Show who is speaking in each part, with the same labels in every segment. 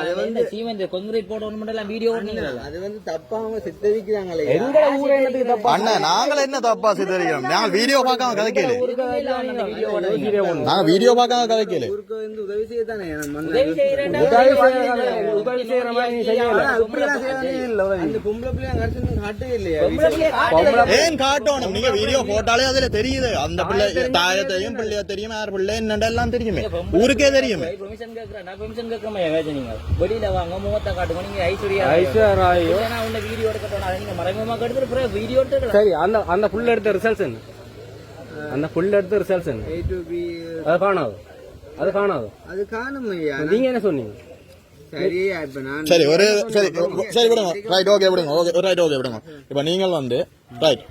Speaker 1: அது வந்து
Speaker 2: இந்த சீமெண்ட் கொங்கிரீட் போடணும் எல்லாம் வீடியோ ஓடுனீங்களா
Speaker 1: அது வந்து தப்பா அவங்க சித்தரிக்கிறாங்களே.
Speaker 3: எங்களை ஊரே என்னத்துக்கு தப்பா
Speaker 4: அண்ணன் நாங்கள் என்ன தப்பா சித்தரிக்கிறோம்? நாங்கள் வீடியோ பார்க்காம கதைக்கல.
Speaker 2: வீடியோ
Speaker 4: நாங்க வீடியோ பார்க்காம கதைக்கல.
Speaker 1: ஊருக்கு வந்து உதவி செய்ய தானே
Speaker 2: உதவி
Speaker 3: உதவி உதவி செய்யற மாதிரி நீ செய்யல
Speaker 1: செய்யறானே. இல்ல அந்த பொம்பளை பிள்ளைங்க கடைசி காட்டவே இல்லையா.
Speaker 4: ஏன் காட்டணும்? நீங்க வீடியோ போட்டாலே அதுல தெரியுது. அந்த பிள்ளை தாய தெரியும் பிள்ளைய தெரியும்? யார் பிள்ளை? என்னெல்லாம் தெரியுமே. ஊருக்கே தெரியுமே.
Speaker 2: பெர்மிஷன் கேக்குறேன் நான் பெர்மிஷன் கேட்கறேன் ஏதாச்சும் நீங்க வெளியில வாங்க முகத்தை காட்டுங்க. நீங்க ஐஸ்வர்யா
Speaker 3: ஐஸ்வர்யா
Speaker 2: நான் உன்னை வீடியோ எடுக்கட்டும் அதை நீங்க மறைமுகமா எடுத்துட்டு பிறகு வீடியோ எடுத்துக்கலாம்.
Speaker 3: சரி அந்த அந்த புல் எடுத்த ரிசல்ட்ஸ் என்ன? அந்த புல் எடுத்த ரிசல்ட்ஸ் என்ன?
Speaker 1: A to B,
Speaker 3: அது காணாது அது. காணாது
Speaker 1: அது. காணும் ஐயா
Speaker 3: நீங்க என்ன சொன்னீங்க?
Speaker 1: சரி இப்ப நான்
Speaker 4: சரி ஒரு சரி சரி விடுங்க. ரைட் ஓகே விடுங்க. ஓகே ரைட் ஓகே விடுங்க. இப்ப நீங்கள் வந்து ரைட்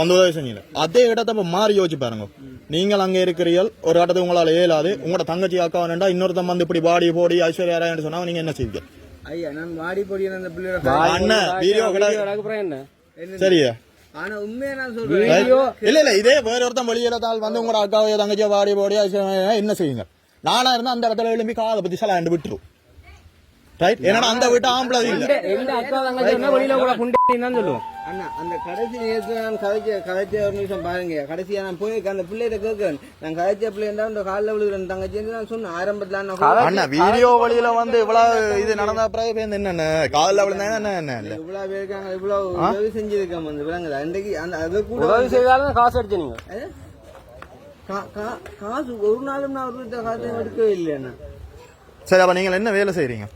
Speaker 4: வந்து உதவி செஞ்சீங்க அதே இடத்த இப்ப மாறி யோசிச்சு பாருங்க. நீங்கள் அங்க இருக்கிறீர்கள் ஒரு இடத்துக்கு உங்களால இயலாது. உங்களோட தங்கச்சி அக்கா வேணுண்டா இன்னொருத்தன் வந்து இப்படி பாடி போடி ஐஸ்வர்யா ராயன்னு சொன்னா நீங்க என்ன செய்வீங்க?
Speaker 1: ஐயா நான் வாடி பொடியான அந்த பிள்ளையோட
Speaker 4: அண்ணன் வீடியோ
Speaker 3: என்ன?
Speaker 4: சரியா?
Speaker 1: ஆனா உண்மையா நான் சொல்றேன்.
Speaker 4: Right? இல்ல இல்ல இதே வேற ஒருத்தன் வெளியில தாள் வந்து உங்களோட அக்காவையோ தங்கச்சியோ வாடி போடி என்ன செய்வீங்க? நானா இருந்தா அந்த இடத்துல எழும்பி காதை பத்தி சலாண்டு விட்டுரும். ரைட் என்னடா அந்த வீட்டு ஆம்பளை இல்ல
Speaker 3: எந்த அக்கா தங்கச்சி என்ன வெளியில கூட புண்டி தான் சொல்லுவோம்.
Speaker 1: அண்ணா அந்த கடைசி நேரத்துல நான் கதைச்ச கதைச்ச ஒரு நிமிஷம் பாருங்க. கடைசியா நான் போய் அந்த பிள்ளைகிட்ட கேட்கிறேன். நான் கதைச்ச பிள்ளை இருந்தா இந்த காலில் விழுகிறேன் தங்கச்சி நான் சொன்னேன். ஆரம்பத்துல நான்
Speaker 4: அண்ணா வீடியோ வழியில வந்து இவ்வளவு இது நடந்த பிறகு இப்ப இந்த என்ன? காலில் விழுந்தா என்ன என்ன இல்ல
Speaker 1: இவ்வளவு பேர் இருக்காங்க இவ்வளவு உதவி செஞ்சிருக்காம வந்து விளங்குது? அன்றைக்கு அந்த அது கூட
Speaker 3: உதவி செய்தாலும் காசு அடிச்சு நீங்க.
Speaker 1: அது கா- கா- காசு ஒரு நாளும் நான் ஒரு காசு எடுக்கவே இல்லைண்ணா
Speaker 4: சரி அப்ப நீங்கள் என்ன வேலை
Speaker 1: வந்து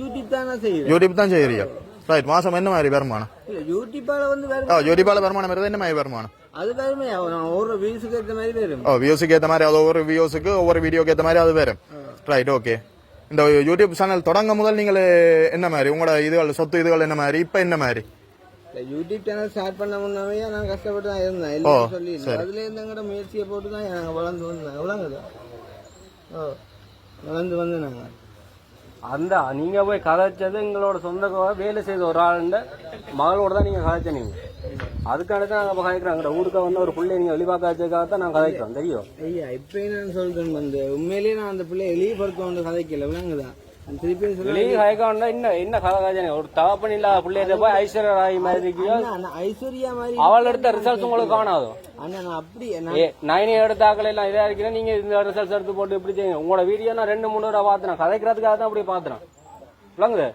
Speaker 1: யூடியூப் தானே
Speaker 4: செய்யறீங்க ரைட் மாசம் என்ன மாதிரி வருமானம்?
Speaker 1: இல்ல யூடியூப்பால வந்து
Speaker 4: யூடியூப்பால வருமானம். வருது என்ன மாதிரி வருமானம்?
Speaker 1: அது நான் ஒரு வியூஸுக்கு ஏற்ற மாதிரி வரும்.
Speaker 4: ஓ வியூஸுக்கு ஏத்த மாதிரி அது ஒவ்வொரு வியூஸுக்கு ஒவ்வொரு வீடியோக்கு ஏத்த மாதிரி அது வேறு ரைட் ஓகே இந்த யூடியூப் சேனல் தொடங்க முதல் நீங்கள் என்ன மாதிரி? உங்களோட இதுகள் சொத்து இதுகள் என்ன மாதிரி? இப்ப என்ன மாதிரி?
Speaker 1: யூடியூப் சேனல் ஸ்டார்ட் பண்ண முன்னாவே நான் கஷ்டப்பட்டு தான் இருந்தேன். எல்லாம் சொல்லி அதுல இருந்து எங்கட முயற்சியை போட்டு தான் நாங்க வளர்ந்து வந்தோம் எவ்வளோங்குதா ஓ வளர்ந்து வந்து நாங்க.
Speaker 3: அந்த நீங்க போய் கதைச்சது எங்களோட சொந்த வேலை செய்த ஒரு ஆளுண்ட மகளோட தான் நீங்க கதைச்ச நீங்க. அதுக்கான தான் நாங்க கதைக்கிறோம் ஊருக்கு வந்து ஒரு பிள்ளை நீங்க வெளிப்பாக்க வச்சதுக்காக தான் நான் கதைக்கிறோம் தெரியும்
Speaker 1: ஐயா இப்போ நான் சொல்றேன் வந்து உண்மையிலேயே நான் அந்த பிள்ளைய எளியப்படுத்த வந்து கதைக்கல
Speaker 3: விலங்குதான் உங்களுக்கு காணாதோ?
Speaker 1: அண்ணா நான் அப்படி நான்
Speaker 3: ஏ நைனி எடுத்த ஆக்கள் எல்லாம் இதா இருக்கிறேன் நீங்க இந்த ரிசல்ட்ஸ் எடுத்து போட்டு இப்படி செய்யுங்க. உங்களோட வீடியோ நான் ரெண்டு மூணு தடவை பார்த்தேன் கதைக்கிறதுக்காக தான் அப்படி பார்த்தேன் விளங்குது?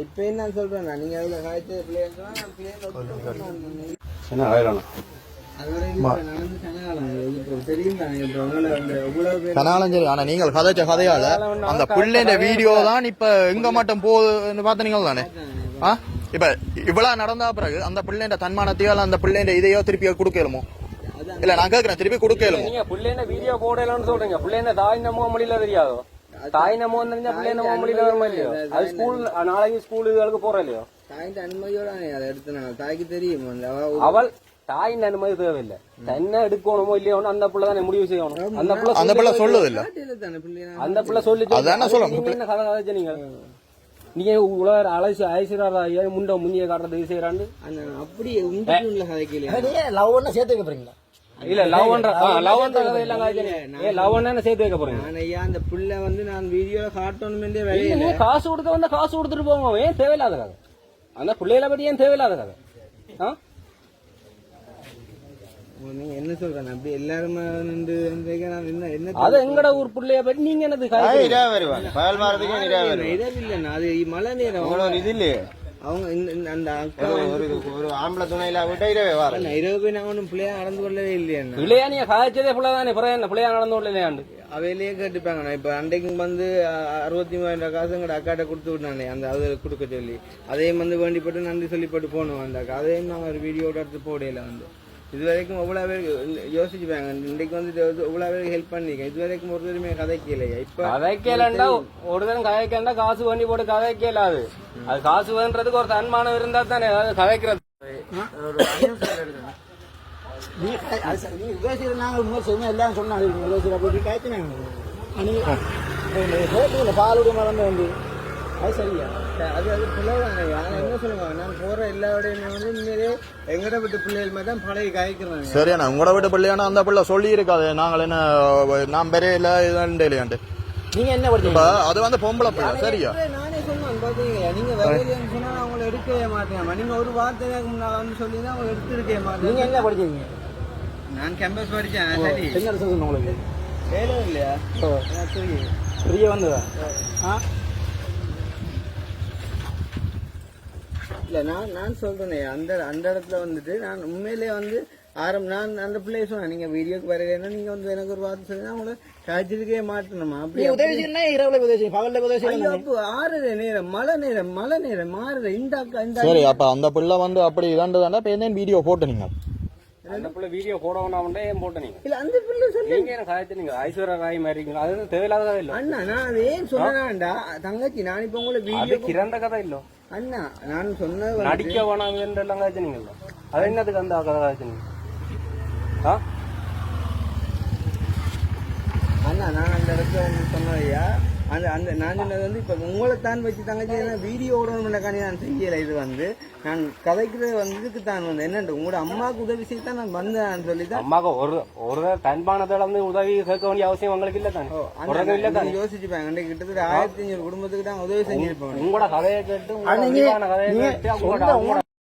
Speaker 1: இப்போ என்ன சொல்றேன் நான்? நீங்க அதுல காய்ச்ச பிள்ளைய
Speaker 4: கனாலும் சரி. ஆனா நீங்கள் கதைச்ச கதையால அந்த பிள்ளைன்ற வீடியோ தான் இப்ப எங்க மட்டும் போகுதுன்னு பார்த்தீங்க தானே? ஆ? இப்ப இவ்வளவு நடந்தா பிறகு அந்த பிள்ளைன்ற தன்மானத்தையோ அந்த பிள்ளைன்ற இதையோ திருப்பி கொடுக்கலுமோ? இல்ல நான் கேக்குறேன். திருப்பி கொடுக்கலுமோ?
Speaker 3: நீங்க பிள்ளைன வீடியோ போடலாம்னு சொல்றீங்க. பிள்ளைன தாய் நம்ம மொழியில தெரியாதோ? தாய் நம்ம தெரிஞ்சா பிள்ளை நம்ம மொழியில வருமா இல்லையோ? அது ஸ்கூல் நாளைக்கு ஸ்கூல் இதுகளுக்கு போற இல்லையோ?
Speaker 1: தாய்ந்த அனுமதியோட அதை எடுத்து நான் தாய்க்கு தெரியும்.
Speaker 3: அவள் தாயின் அனுமதி தேவையில்லை. தன்னை எடுக்கணுமோ இல்லையோன்னு அந்த பிள்ளை தானே முடிவு செய்யணும். அந்த பிள்ளை
Speaker 4: அந்த பிள்ளை சொல்லுது இல்ல
Speaker 1: காட்டில தானே பிள்ளைய
Speaker 3: அந்த பிள்ளை சொல்லி
Speaker 4: அதானே சொல்றேன்.
Speaker 3: நீங்க என்ன கதை கதைச்ச நீங்க நீங்க உலக அலசி ஐஸ்வர்யா ஐயா முண்ட முன்னிய காட்டுறது இது செய்யறாண்டு
Speaker 1: அந்த அப்படி உண்டு உள்ள கதைக்கலையா
Speaker 2: லவ் ஒண்ணு சேர்த்து வைக்க போறீங்களா?
Speaker 3: இல்ல லவ் பண்ற லவ் பண்ற கதை காய்ச்சல் ஏ சேர்த்து வைக்க போறீங்க.
Speaker 1: நான் ஐயா அந்த பிள்ளை வந்து நான் வீடியோல
Speaker 3: நீங்க காசு கொடுக்க வந்தா காசு கொடுத்துட்டு போங்க ஏன் தேவையில்லாத கதை? அந்த பிள்ளைகளை பத்தி ஏன் தேவையில்லாத கதை? ஆ?
Speaker 1: நீங்க என்ன சொல்றேன் அப்படி எல்லாருமே நான் என்ன என்ன
Speaker 3: அது எங்கட ஊர் பிள்ளைய பத்தி நீங்க என்னது காய்ச்சல்
Speaker 5: வருவாங்க பகல் மாறதுக்கு நிறைய வருவாங்க
Speaker 1: இரவில்லைண்ணா அது மழை நேரம்.
Speaker 5: ஒரு இது இல்லையே?
Speaker 1: அவங்க இந்த- இந்த- அந்த அக்கா
Speaker 5: ஒரு ஒரு ஆம்பளை துணையில விட்டா இரவே வர
Speaker 1: அண்ணா, இரவு போய் நான் ஒன்றும் பிள்ளையா நடந்து கொள்ளவே இல்லையா
Speaker 3: பிள்ளையா நீங்க காய்ச்சதே பிள்ளை தானே பிறகு என்ன பிள்ளையா நடந்து இல்லையாண்டு
Speaker 1: அவையிலேயே கேட்டுப்பாங்க. நான் இப்போ அன்றைக்கு வந்து அறுபத்தி மூவாயிரம் காசு எங்கட அக்காட்ட கொடுத்து விட்டானே அந்த அது கொடுக்க சொல்லி. அதையும் வந்து வேண்டிப்பட்டு நன்றி சொல்லிப்பட்டு போனோம் அந்த அக்கா. அதையும் நாங்கள் ஒரு வீடியோட எடுத்து போடையில வந்து. இது வரைக்கும் எவ்வளோ பேர் யோசிச்சுப்பாங்க. இன்றைக்கு வந்து எவ்வளோ பேருக்கு ஹெல்ப் பண்ணிருக்கேன் இது வரைக்கும் ஒரு தடவை கதைக்கலையா? இப்போ
Speaker 3: கதைக்கலண்டா ஒரு தரம் கதைக்கலண்டா காசு வண்டி போட்டு கதைக்கலாது அது. காசு வேண்டதுக்கு ஒரு தன்மானம் இருந்தா தானே அதாவது கதைக்கிறது.
Speaker 2: எல்லாம் சொன்னாங்க பாலுடைய மறந்து வந்து. அது சரியா?
Speaker 1: அது அது பிள்ளைதாங்க ஆனால் என்ன சொல்லுவாங்க? நான் போகிற எல்லா விடையுமே வந்து உண்மையிலே எங்கட விட்டு பிள்ளைகள் மாதிரி தான் பழகி காய்க்கிறாங்க.
Speaker 4: சரியாண்ணா உங்களோட வீட்டு பிள்ளையானா அந்த பிள்ளை சொல்லி இருக்காது நாங்கள் என்ன நான் பெரிய இல்ல இதுதான் இல்லையாண்டு
Speaker 2: நீங்க என்ன படிச்சீங்க?
Speaker 4: அது வந்து பொம்பளை பிள்ளை சரியா?
Speaker 1: நானே சொன்னேன் பாத்தீங்களா? நீங்க வேலையிலன்னு சொன்னா நான் உங்களை எடுக்கவே மாட்டேன். நீங்க ஒரு வார்த்தைக்கு முன்னால வந்து சொல்லி தான் அவங்க எடுத்திருக்கவே
Speaker 2: நீங்க
Speaker 1: மாட்டேன்
Speaker 2: என்ன படிச்சீங்க?
Speaker 1: நான் கேம்பஸ் படிச்சேன் சரி
Speaker 2: என்ன உங்களுக்கு?
Speaker 1: வேலை இல்லையா?
Speaker 2: ஓ,
Speaker 1: நான் சரி
Speaker 2: ஃப்ரீயா வந்ததா? ஆ?
Speaker 1: இல்ல நான் நான் சொல்றேனே அந்த அந்த இடத்துல வந்துட்டு நான் உண்மையிலேயே வந்து ஆரம் நான் அந்த பிள்ளைய சொன்னேன் நீங்க வீடியோக்கு வரலைன்னா நீங்க வந்து எனக்கு ஒரு வார்த்தை சொல்லி உங்களை காய்ச்சிருக்கவே மாட்டணுமா? அப்படி
Speaker 2: நீ உதவி செய்யணும் இரவுல உதவி செய்யும் பகல்ல உதவி
Speaker 1: ஐயோ,
Speaker 2: செய்யணும்
Speaker 1: அப்போ ஆறுற நேரம் மழை நேரம் மழை நேரம் மாறுற இந்த அக்கா இந்த
Speaker 4: சரி அப்ப அந்த பிள்ளை வந்து அப்படி இதாண்டு தாண்டா இப்ப என்ன வீடியோ போட்டு நீங்க?
Speaker 3: அந்த பிள்ளை வீடியோ போட வேண்டாம் ஏன் போட்ட நீங்க?
Speaker 1: இல்ல அந்த பிள்ளை சொல்லி.
Speaker 3: நீங்க என்ன கதைச்சு நீங்க ஐஸ்வர்யா ராய் மாதிரி அது தேவையில்லாத கதை இல்ல?
Speaker 1: அண்ணா நான் ஏன் சொன்னேன்டா தங்கச்சி நான் இப்ப உங்களை
Speaker 3: அது
Speaker 1: வீடியோ
Speaker 3: கிறந்த கதை இல்ல.
Speaker 1: அண்ணா நான் சொன்னது
Speaker 3: நடிக்க வேணாம் எல்லாம் கதைச்சு நீங்க அது என்னதுக்கு அந்த கதை கதைச்சு நீங்க ஆ?
Speaker 1: அண்ணா நான் அந்த இடத்துல சொன்னதையா அந்த அந்த நான் சொன்னது வந்து இப்ப உங்களை தான் வச்சு தங்கச்சி நான் வீடியோ ஓடணும்னக்காண்டி நான் செய்யல இது வந்து. நான் கதைக்கிறது வந்து இதுக்கு தான் வந்து என்னண்டு உங்களோட அம்மாவுக்கு உதவி செய்ய தான் நான் வந்தேன் சொல்லி தான்
Speaker 3: அம்மாக்கு ஒரு ஒரு தன்பானத்தை வந்து உதவி கேட்க வேண்டிய அவசியம் உங்களுக்கு இல்ல தானே? இல்ல தானே?
Speaker 1: யோசிச்சு பாருங்க. கிட்டத்தட்ட ஆயிரத்தி ஐநூறு குடும்பத்துக்கு தான் உதவி செஞ்சிருப்பேன்
Speaker 3: உங்களோட கதையை கேட்டு உங்களோட கதையை கேட்டு